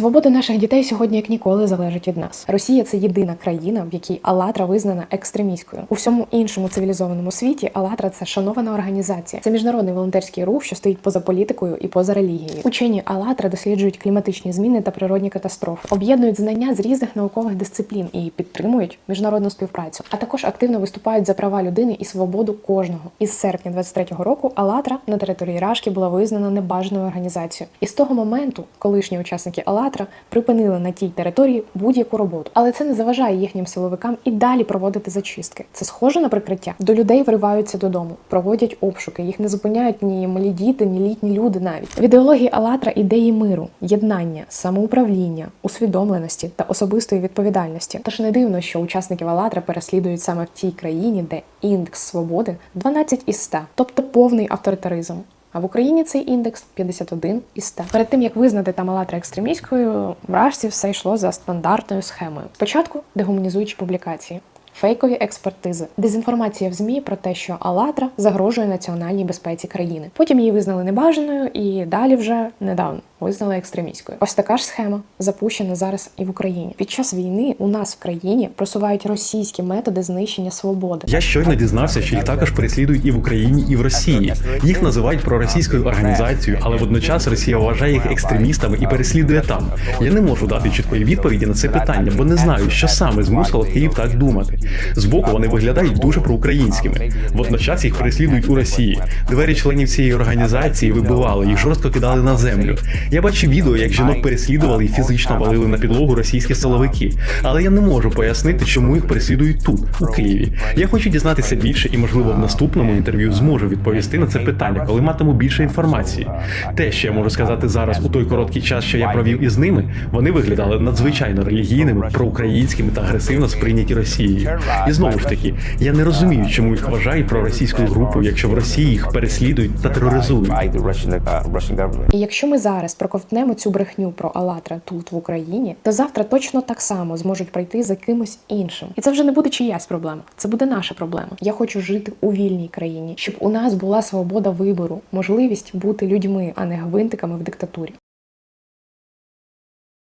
Свобода наших дітей сьогодні як ніколи залежить від нас. Росія це єдина країна, в якій Алатра визнана екстремістською. У всьому іншому цивілізованому світі Алатра це шанована організація. Це міжнародний волонтерський рух, що стоїть поза політикою і поза релігією. Учені Алатра досліджують кліматичні зміни та природні катастрофи, об'єднують знання з різних наукових дисциплін і підтримують міжнародну співпрацю. А також активно виступають за права людини і свободу кожного. Із серпня 23-го року Алатра на території Рашки була визнана небажаною організацією. І з того моменту колишні учасники Алатра припинили на тій території будь-яку роботу. Але це не заважає їхнім силовикам і далі проводити зачистки. Це схоже на прикриття. До людей вриваються додому, проводять обшуки. Їх не зупиняють ні малі діти, ні літні люди навіть. В ідеології Алатра ідеї миру, єднання, самоуправління, усвідомленості та особистої відповідальності. Тож не дивно, що учасників Алатра переслідують саме в тій країні, де індекс свободи 12 із 100, тобто повний авторитаризм. А в Україні цей індекс 51 із 100. Перед тим як визнати там Алатра екстремістською, вражці все йшло за стандартною схемою. Спочатку дегуманізуючі публікації. Фейкові експертизи, дезінформація в змі про те, що Алатра загрожує національній безпеці країни. Потім її визнали небажаною, і далі вже недавно визнали екстремістською. Ось така ж схема запущена зараз і в Україні. Під час війни у нас в країні просувають російські методи знищення свободи. Я щойно дізнався, що їх також переслідують і в Україні, і в Росії. Їх називають проросійською організацією, але водночас Росія вважає їх екстремістами і переслідує там. Я не можу дати чіткої відповіді на це питання, бо не знаю, що саме змусило Київ так думати. Збоку вони виглядають дуже проукраїнськими. Водночас їх переслідують у Росії. Двері членів цієї організації вибивали, їх жорстко кидали на землю. Я бачив відео, як жінок переслідували і фізично валили на підлогу російські силовики. Але я не можу пояснити, чому їх переслідують тут, у Києві. Я хочу дізнатися більше і, можливо, в наступному інтерв'ю зможу відповісти на це питання, коли матиму більше інформації. Те, що я можу сказати зараз у той короткий час, що я провів із ними, вони виглядали надзвичайно релігійними, проукраїнськими та агресивно сприйняті Росією. І знову ж таки, я не розумію, чому їх вважають проросійською групою, якщо в Росії їх переслідують та тероризують. uh. І якщо ми зараз проковтнемо цю брехню про Алатра тут в Україні, то завтра точно так само зможуть прийти за кимось іншим. І це вже не буде чиясь проблема. Це буде наша проблема. Я хочу жити у вільній країні, щоб у нас була свобода вибору, можливість бути людьми, а не гвинтиками в диктатурі.